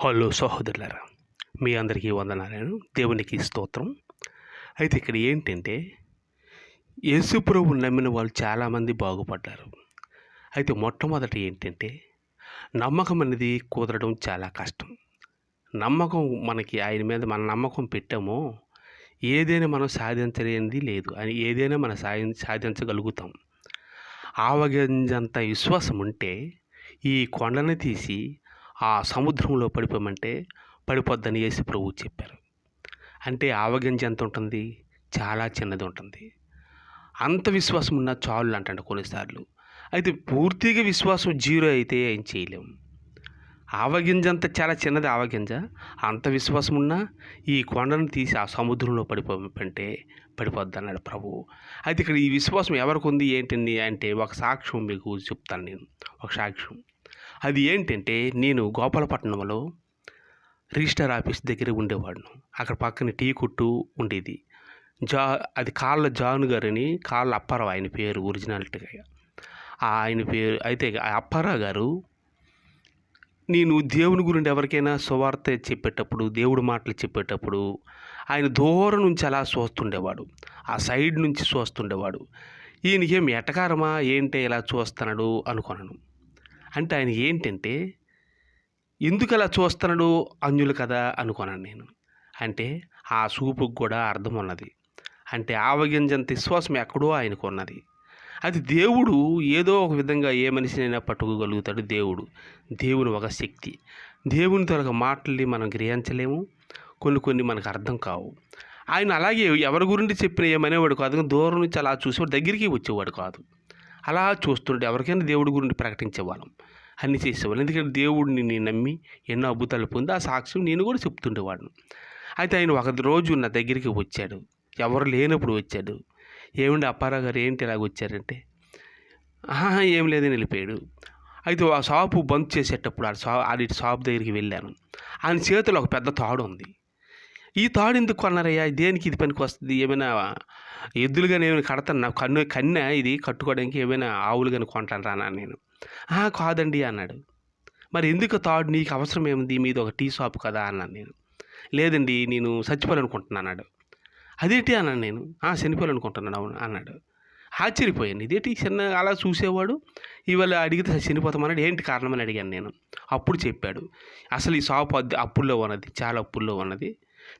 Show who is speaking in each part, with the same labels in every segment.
Speaker 1: Hello సహోదరులారా మీ అందరికీ వందనాలను దేవునికి స్తోత్రం. అయితే ఇక్కడ ఏంటంటే యేసుప్రభు నమ్మిన వాళ్ళు చాలామంది బాగుపడ్డారు. అయితే మొట్టమొదటి ఏంటంటే నమ్మకం అనేది కుదరడం చాలా కష్టం. నమ్మకం మనకి ఆయన మీద మన నమ్మకం పెట్టామో ఏదైనా మనం సాధించలేనిది లేదు. అని ఏదైనా మనం సాధి సాధించగలుగుతాం. ఆవగింజంత విశ్వాసం ఉంటే ఈ కొండని తీసి ఆ సముద్రంలో పడిపోమంటే పడిపోద్దని యేసు ప్రభువు చెప్పారు. అంటే ఆవగింజ ఎంత ఉంటుంది? చాలా చిన్నది ఉంటుంది. అంత విశ్వాసం ఉన్న చాలు అంటండి కొన్నిసార్లు. అయితే పూర్తిగా విశ్వాసం జీరో అయితే ఏం చేయలేము ఆవగింజ అంత చాలా చిన్నది ఆవగింజ. అంత విశ్వాసం ఉన్నా ఈ కొండను తీసి ఆ సముద్రంలో పడిపోమంటే పడిపోద్ది అన్నాడు ప్రభువు. అయితే ఇక్కడ ఈ విశ్వాసం ఎవరికి ఉంది? ఏంటండి అంటే ఒక సాక్ష్యం మీకు చెప్తాను నేను. ఒక సాక్ష్యం. అది ఏంటంటే నేను గోపాలపట్నంలో రిజిస్టర్ ఆఫీస్ దగ్గర ఉండేవాడిను. అక్కడ పక్కన టీ కొట్టు ఉండేది. జా అది కాళ్ళ జాను గారని కాళ్ళ అప్పారావు ఆయన పేరు ఒరిజినాలిటీగా. ఆయన పేరు అయితే ఆ అప్పారావు గారు నేను దేవుని గురించి ఎవరికైనా సువార్త చెప్పేటప్పుడు దేవుడి మాటలు చెప్పేటప్పుడు ఆయన దూరం నుంచి అలా చూస్తుండేవాడు. ఆ సైడ్ నుంచి చూస్తుండేవాడు. ఈయనకేం ఎటకారమా ఏంటి ఇలా చూస్తున్నాడు అనుకున్నాను. అంటే ఆయన ఏంటంటే ఎందుకు అలా చూస్తున్నాడు అంజులు కదా అనుకున్నాను నేను. అంటే ఆ చూపుకు కూడా అర్థం ఉన్నది. అంటే ఆవగింజంత విశ్వాసం ఎక్కడో ఆయనకు ఉన్నది. అది దేవుడు ఏదో ఒక విధంగా ఏ మనిషినైనా పట్టుకోగలుగుతాడు దేవుడు. దేవుని ఒక శక్తి. దేవుని తొలగ మాటల్ని మనం గ్రహించలేము. కొన్ని కొన్ని మనకు అర్థం కావు. ఆయన అలాగే ఎవరి గురించి చెప్పిన ఏమనేవాడు కాదు. దూరం నుంచి అలా చూసేవాడు దగ్గరికి వచ్చేవాడు కాదు. అలా చూస్తుంటే ఎవరికైనా దేవుడి గురించి ప్రకటించేవాళ్ళం. అన్ని చేసేవాళ్ళం. ఎందుకంటే దేవుడిని నేను నమ్మి ఎన్నో అద్భుతాలు పొంది ఆ సాక్ష్యం నేను కూడా చెప్తుండేవాడిని. అయితే ఆయన ఒక రోజు నా దగ్గరికి వచ్చాడు. ఎవరు లేనప్పుడు వచ్చాడు. ఏమండి అప్పారా గారు ఏంటి ఇలాగ వచ్చారంటే? "ఆహా, ఏం లేదని వెళ్ళిపోయాడు. అయితే ఆ షాపు బంద్ చేసేటప్పుడు ఆ షా ఆడి షాప్ దగ్గరికి వెళ్ళాను. ఆయన చేతిలో ఒక పెద్ద తాడు ఉంది. ఈ తాడు ఎందుకు కొన్నారయ్యా? దేనికి ఇది పనికి వస్తుంది? ఏమైనా ఎద్దులు కానీ ఏమైనా కడతాను. నా కన్ను కన్నె ఇది కట్టుకోవడానికి ఏమైనా ఆవులు కానీ కొంటాను రానా నేను. కాదండి అన్నాడు. మరి ఎందుకు తాడు? నీకు అవసరం ఏముంది? మీది ఒక టీ షాప్ కదా అన్నాను నేను. లేదండి నేను చచ్చిపోవాలనుకుంటున్నాను అన్నాడు. అదేంటి అన్నాను నేను. చనిపోవాలనుకుంటున్నాను అవును అన్నాడు. ఆశ్చర్యపోయాను. ఇదేంటి? చిన్న అలా చూసేవాడు? ఇవాళ అడిగితే చనిపోతామన్నాడు ఏంటి కారణమని అడిగాను నేను. అప్పుడు చెప్పాడు. అసలు ఈ షాప్ అద్దె అప్పుల్లో ఉన్నది చాలా అప్పుల్లో ఉన్నది.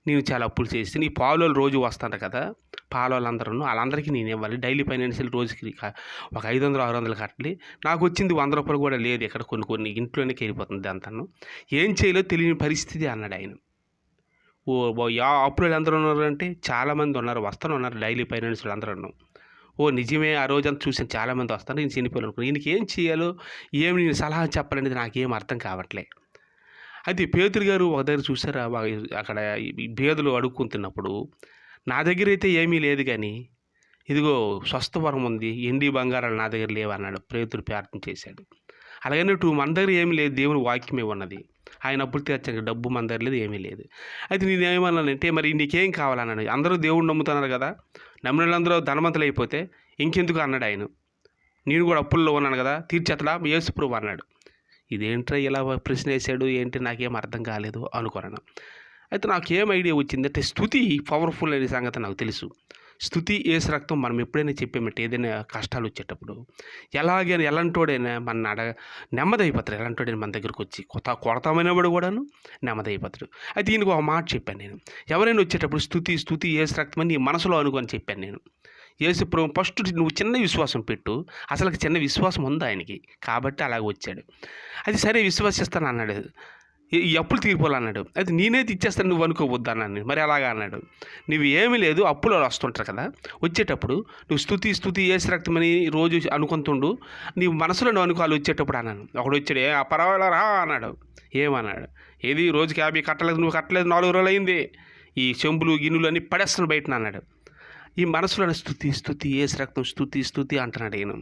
Speaker 1: నేను చాలా అప్పులు చేస్తే నీ పాలు రోజు వస్తాను కదా పాల వాళ్ళందరికీ నేను ఇవ్వాలి. డైలీ ఫైనాన్షియల్ రోజుకి ఒక ఐదు వందలు ఆరు వందలు కట్టాలి నాకు వచ్చింది వంద రూపాయలు కూడా లేదు ఇక్కడ కొన్ని కొన్ని ఇంట్లోనే వెళ్ళిపోతుంది అంతను. ఏం చేయలో తెలియని పరిస్థితి అన్నాడు ఆయన. ఓ ఓ యా అప్పులు అందరూ ఉన్నారంటే చాలామంది ఉన్నారు వస్తాను ఉన్నారు డైలీ ఫైనాన్షియల్ అందరూ ఓ నిజమే ఆ రోజంతా చూసిన చాలామంది వస్తారు నేను చనిపోయాను అనుకున్నాను. ఈయనకి ఏం చేయాలో ఏమి నేను సలహా చెప్పాలనేది నాకేం అర్థం కావట్లేదు అయితే పేతురు గారు ఒక దగ్గర చూసారా? అక్కడ ఈ పేదలు అడుక్కుంటున్నప్పుడు నా దగ్గర అయితే ఏమీ లేదు కానీ ఇదిగో స్వస్థవరం ఉంది ఎండి బంగారాలు నా దగ్గర లేవు అన్నాడు. పేతురు ప్రార్థన చేశాడు. అలాగన్నట్టు మన దగ్గర ఏమీ లేదు దేవుని వాక్యమే ఉన్నది. ఆయన అప్పుడు తీర్చక డబ్బు మన దగ్గర లేదు ఏమీ లేదు. అయితే నేను ఏమన్నానంటే మరి నీకేం కావాలన్నాడు? అందరూ దేవుడు నమ్ముతున్నారు కదా? నమ్మిన వాళ్ళందరూ ధనవంతులు అయిపోతే ఇంకెందుకు అన్నాడు ఆయన. నేను కూడా అప్పుల్లో ఉన్నాను కదా తీర్చేతడా యేసుప్రభు అన్నాడు. ఇదేంట్రా ఇలా ప్రశ్న వేసాడు ఏంటి? నాకేం అర్థం కాలేదు అనుకున్నాను. అయితే నాకు ఏం ఐడియా వచ్చిందంటే స్థుతి పవర్ఫుల్ అనే సంగతి నాకు తెలుసు. స్థుతి ఏసు రక్తం మనం ఎప్పుడైనా చెప్పామంటే ఏదైనా కష్టాలు వచ్చేటప్పుడు ఎలాగైనా ఎలాంటోడైనా మన అడగ నెమ్మదైపోతాడు. ఎలాంటోడైనా మన దగ్గరకు వచ్చి కొత్త కొడతామైనవాడు కూడాను నెమ్మదైపోతాడు. అయితే దీనికి ఒక మాట చెప్పాను నేను. ఎవరైనా వచ్చేటప్పుడు స్థుతి స్థుతి ఏసు రక్తం అని మనసులో అనుకొని చెప్పాను నేను. యేసుప్రభు ఫస్ట్ నువ్వు చిన్న విశ్వాసం పెట్టు. అసలు చిన్న విశ్వాసం ఉంది ఆయనకి. కాబట్టి అలాగ వచ్చాడు. అది సరే విశ్వసిస్తాను అన్నాడు. ఈ ఈ అప్పులు తీరిపోవాలన్నాడు. అది నేనైతే ఇచ్చేస్తాను నువ్వు అనుకోవద్దు అన్నాను మరి అలాగా అన్నాడు. నువ్వు ఏమీ లేదు అప్పులు వస్తుంటారు కదా. వచ్చేటప్పుడు నువ్వు స్థుతి స్థుతి ఏసు రక్తమని రోజు అనుకుంటుండు. నీ మనసులో నువ్వు అనుకోవాలి వచ్చేటప్పుడు అన్నాను. ఒకడు వచ్చాడు ఏ పర్వాలేదు రా అన్నాడు. ఏమన్నాడు? ఏది? రోజుకి యాభై కట్టలేదు నువ్వు కట్టలేదు నాలుగు రోజులు అయింది. ఈ చెంబులు గిన్నెలు అన్నీ పడేస్తాను బయట అన్నాడు. ఈ మనసులను స్థుతి స్థుతి ఏసు రక్తం స్థుతి స్థుతి అంటున్నాడు ఆయన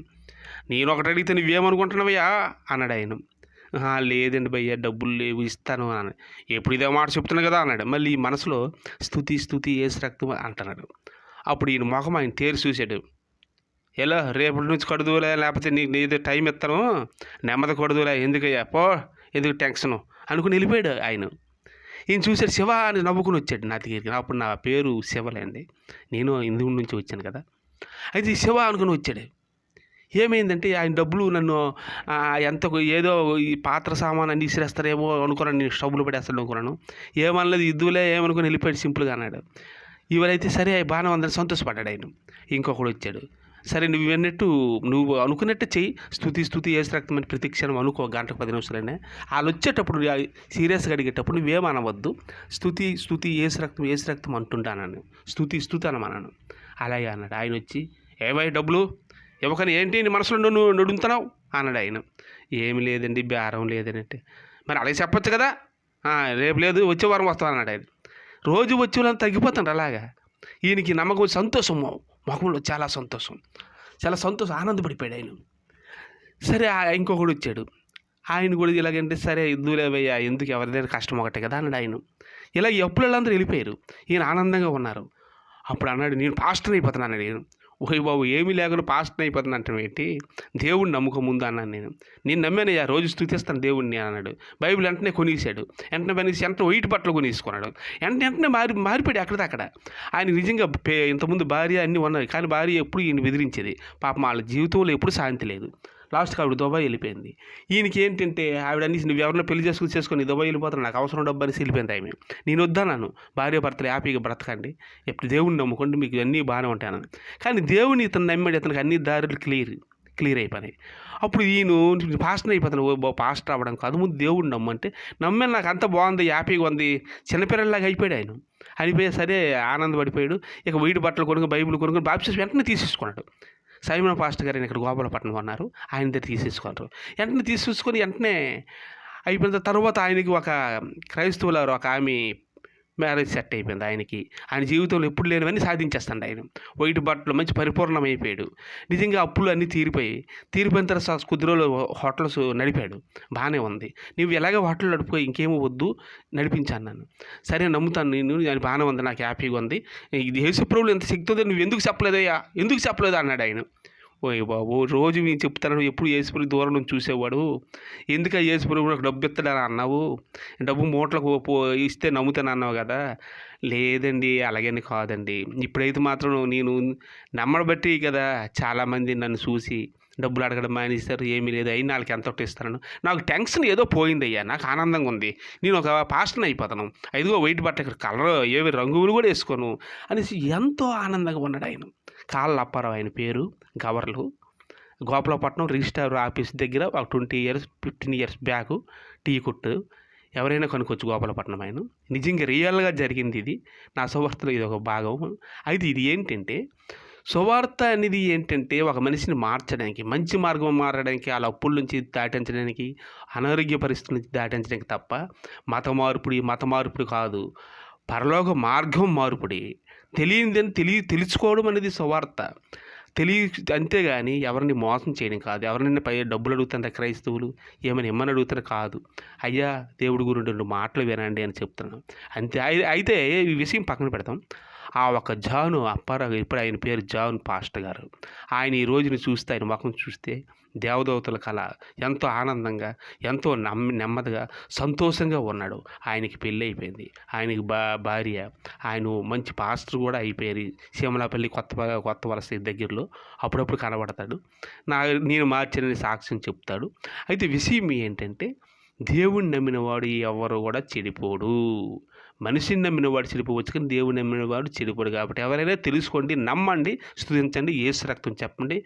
Speaker 1: నేను ఒకటి అడిగితే నువ్వేమనుకుంటున్నావయ్యా? అన్నాడు ఆయన. లేదండి భయ్యా డబ్బులు లేవు ఇస్తాను అని ఎప్పుడు ఇదే మాట చెప్తున్నా కదా? అన్నాడు. మళ్ళీ ఈ మనసులో స్థుతి స్థుతి ఏసు రక్తం అంటున్నాడు. అప్పుడు ఈయన ముఖం ఆయన తేరి చూశాడు. ఎలా? రేపటి నుంచి కడుదులే లేకపోతే నీకు నీది టైం ఇస్తాను. నెమ్మది కొడుదులే ఎందుకయ్యా? పో ఎందుకు టెన్షను? అనుకుని వెళ్ళిపోయాడు ఆయన. ఈయన చూశాడు శివ అని నవ్వుకుని వచ్చాడు నా దగ్గరికి. అప్పుడు నా పేరు శివలేండి నేను ఇందు నుంచి వచ్చాను కదా. అయితే ఈ శివ అనుకుని వచ్చాడు. ఏమైందంటే ఆయన డబ్బులు నన్ను ఎంత ఏదో ఈ పాత్ర సామాన్ అన్ని ఇసిరేస్తారేమో అనుకున్నాను నేను స్టవ్లు పడేస్తాను అనుకున్నాను. ఏమనలేదు ఇద్దులే ఏమనుకుని వెళ్ళిపోయాడు సింపుల్గా అన్నాడు. ఇవరైతే సరే బాగానే ఉందని సంతోషపడ్డాడు ఆయన. ఇంకొకడు వచ్చాడు. సరే నువ్వు అన్నట్టు నువ్వు అనుకున్నట్టు చెయ్యి. స్థుతి స్థుతి ఏసు రక్తం అని ప్రతి క్షణం అనుకో గంటకు పది నిమిషాలనే. వాళ్ళు వచ్చేటప్పుడు సీరియస్గా అడిగేటప్పుడు నువ్వేమనవద్దు స్థుతి స్థుతి ఏసు రక్తం ఏసు రక్తం అంటుంటానని స్థుతి స్థుతి అనమన్నాను అలాగే అన్నాడు. ఆయన వచ్చి ఏమై డబ్బులు? ఇవ్వకని ఏంటి నీ మనసులో నువ్వు నడుముతున్నావు అన్నాడు ఆయన. ఏమి లేదండి బేరం లేదనంటే మరి అలాగే చెప్పొచ్చు కదా? రేపు లేదు వచ్చే వారం వస్తాం అన్నాడు ఆయన. రోజు వచ్చే వాళ్ళని తగ్గిపోతాడు అలాగా. ఈయనకి నమ్మకం సంతోషం మొహంలో చాలా సంతోషం. చాలా సంతోషం ఆనందపడిపోయాడు ఆయన. సరే ఇంకొకడు వచ్చాడు. ఆయన కూడా ఇలాగంటే సరే ఇద్దులేవయ్యా ఎందుకు? ఎవరిదైనా కష్టం ఒకటే కదా? అన్నాడు ఆయన. ఇలా ఎప్పుడు వాళ్ళందరూ వెళ్ళిపోయారు. ఈయన ఆనందంగా ఉన్నారు. అప్పుడు అన్నాడు నేను పాస్టర్ అయిపోతున్నాను అన్నాడు నేను ఓయ్ బాబు ఏమీ లేకుండా పాస్ట్ అయిపోతుంది అంటే ఏంటి దేవుడిని నమ్ముక ముందు అన్నాను నేను నేను నమ్మానయ్యా రోజు స్థుతిస్తాను దేవుడిని అన్నాడు బైబిల్ వెంటనే కొనేసాడు వెంటనే కొనేసి వెంటనే వైట్ బట్టలు కొనేసుకున్నాడు వెంటనే వెంటనే మారి మారిపోయాడు అక్కడ అక్కడ ఆయన నిజంగా పే- ఇంతకుముందు భార్య అన్నీ ఉన్నాయి కానీ భార్య ఎప్పుడు ఈయన బెదిరించేది పాపం వాళ్ళ జీవితంలో ఎప్పుడు శాంతి లేదు లాస్ట్కి ఆవిడ దుబాయ్ వెళ్ళిపోయింది. ఈయనకి ఏంటంటే ఆవిడ అన్ని నువ్వు ఎవరినో పెళ్ళి చేసుకుని చేసుకొని దుబాయ్ వెళ్ళిపోతాను నాకు అవసరం డబ్బు అనేసి వెళ్ళిపోయింది ఆమె. నేను వద్దాను భార్య భర్తలు హ్యాపీగా బ్రతకండి. ఎప్పుడు దేవుడిని నమ్ముకోండి మీకు అన్నీ బాగానే ఉంటాను కానీ దేవుని ఇతను నమ్మాడు ఇతనికి అన్ని దారులు క్లియర్ క్లియర్ అయిపోయినాయి. అప్పుడు ఈయన పాస్టర్ అయిపోతాను ఫాస్ట్ పాస్టర్ అవ్వడం కాదు. ముందు దేవుడిని నమ్మంటే నమ్మాను నాకు అంత బాగుంది హ్యాపీగా ఉంది చిన్నపిల్లలాగా అయిపోయాడు ఆయన. అనిపోయి సరే ఆనందపడిపోయాడు. ఇక వీడి బట్టలు కొనుక్కొని బైబిల్ కొనుక్కొని బాప్సిస్ వెంటనే తీసేసుకున్నాడు. సైమన్ పాస్టర్ గారు ఇక్కడ గోపాలపట్నం ఉన్నారు. ఆయన దగ్గర తీసేసుకున్నారు. వెంటనే తీసుకొని వెంటనే అయిపోయిన తర్వాత ఆయనకి ఒక క్రైస్తవుల ఒక ఆమె మ్యారేజ్ సెట్ అయిపోయింది ఆయనకి. ఆయన జీవితంలో ఎప్పుడు లేనివన్నీ సాధించేస్తాడు ఆయన. వైట్ బట్టలు మంచి పరిపూర్ణమైపోయాడు. నిజంగా అప్పులు అన్నీ తీరిపోయి తీరిపోయిన తర్వాత కొద్ది రోజులు హోటల్స్ నడిపాడు. బాగానే ఉంది. నువ్వు ఎలాగ హోటల్ నడుపుకో ఇంకేమో వద్దు నడిపించాను నన్ను. సరే నమ్ముతాను నేను అది బాగానే ఉంది నాకు హ్యాపీగా ఉంది. ఇది యేసు ప్రభువులు ఎంత శక్తి ఉందో నువ్వు ఎందుకు చెప్పలేదయ్యా? ఎందుకు చెప్పలేదు? అన్నాడు ఆయన. ఓయ్ బాబు. రోజు నేను చెప్తాను ఎప్పుడు యేసుప్రభు దూరం నుంచి చూసేవాడు? ఎందుకు ఆ యేసుప్రభు డబ్బు ఇస్తాడని అన్నావు? డబ్బు మూటలకు పో ఇస్తే నమ్ముతాను అన్నావు కదా? లేదండి అలాగని కాదండి. ఇప్పుడైతే మాత్రం నేను నమ్మడం బట్టి కదా చాలామంది నన్ను చూసి డబ్బులు అడగడం మానేస్తారు ఏమీ లేదు. అయినా వాళ్ళకి ఎంత ఒకటి ఇస్తాను నాకు టెన్షన్ ఏదో పోయింది అయ్యా నాకు ఆనందంగా ఉంది. నేను ఒక పాస్టర్ని అయిపోతాను. ఐదుగో వైట్ బట్ట ఇక్కడ కలర్ ఏవి రంగులు కూడా వేసుకోను అనేసి ఎంతో ఆనందంగా ఉన్నాడు ఆయన. కాళ్ళ అప్పారావు ఆయన పేరు గవర్లు గోపాలపట్నం రిజిస్టార్ ఆఫీస్ దగ్గర ఒక twenty years fifteen years back tea కొట్టు. ఎవరైనా కొనుక్కోవచ్చు గోపాలపట్నం ఆయన నిజంగా రియల్గా జరిగింది ఇది. నా సువార్తలో ఇది ఒక భాగం. అయితే ఇది ఏంటంటే సువార్త అనేది ఏంటంటే ఒక మనిషిని మార్చడానికి మంచి మార్గం మారడానికి వాళ్ళ అప్పుల నుంచి దాటించడానికి అనారోగ్య పరిస్థితుల నుంచి దాటించడానికి తప్ప మత మార్పుడి మత మార్పుడు కాదు. పరలోక మార్గం మార్పుడి తెలియదని తెలియ తెలుసుకోవడం అనేది సువార్త. తెలియ అంతేగాని ఎవరిని మోసం చేయడం కాదు. ఎవరినైనా పై డబ్బులు అడుగుతారు క్రైస్తవులు ఏమైనా ఇమ్మని అడుగుతారు కాదు. అయ్యా దేవుడి గురించి రెండు మాటలు వినండి అని చెప్తున్నాను. అంతే. అయితే ఈ విషయం పక్కన పెడతాం. ఆ ఒక జాను అప్పారా ఇప్పుడు ఆయన పేరు జాన్ పాస్టర్ గారు. ఆయన ఈ రోజుని చూస్తే ఆయన ముఖం చూస్తే దేవదేవతల కళ ఎంతో ఆనందంగా ఎంతో నమ్మి నెమ్మదిగా సంతోషంగా ఉన్నాడు. ఆయనకి పెళ్ళి అయిపోయింది. ఆయనకి బా భార్య ఆయన మంచి పాస్టర్ కూడా అయిపోయారు. సీమలాపల్లి కొత్త కొత్త వలస దగ్గరలో అప్పుడప్పుడు కనబడతాడు. నా నేను మార్చినని సాక్ష్యం చెప్తాడు. అయితే విషయం ఏంటంటే దేవుణ్ణి నమ్మినవాడు ఎవరు కూడా చెడిపోడు. మనిషిని నమ్మినవాడు చెడిపోవచ్చు కానీ దేవుని నమ్మినవాడు చెడిపోడు కాబట్టి ఎవరైనా తెలుసుకోండి నమ్మండి స్థుతించండి ఏసు రక్తం చెప్పండి.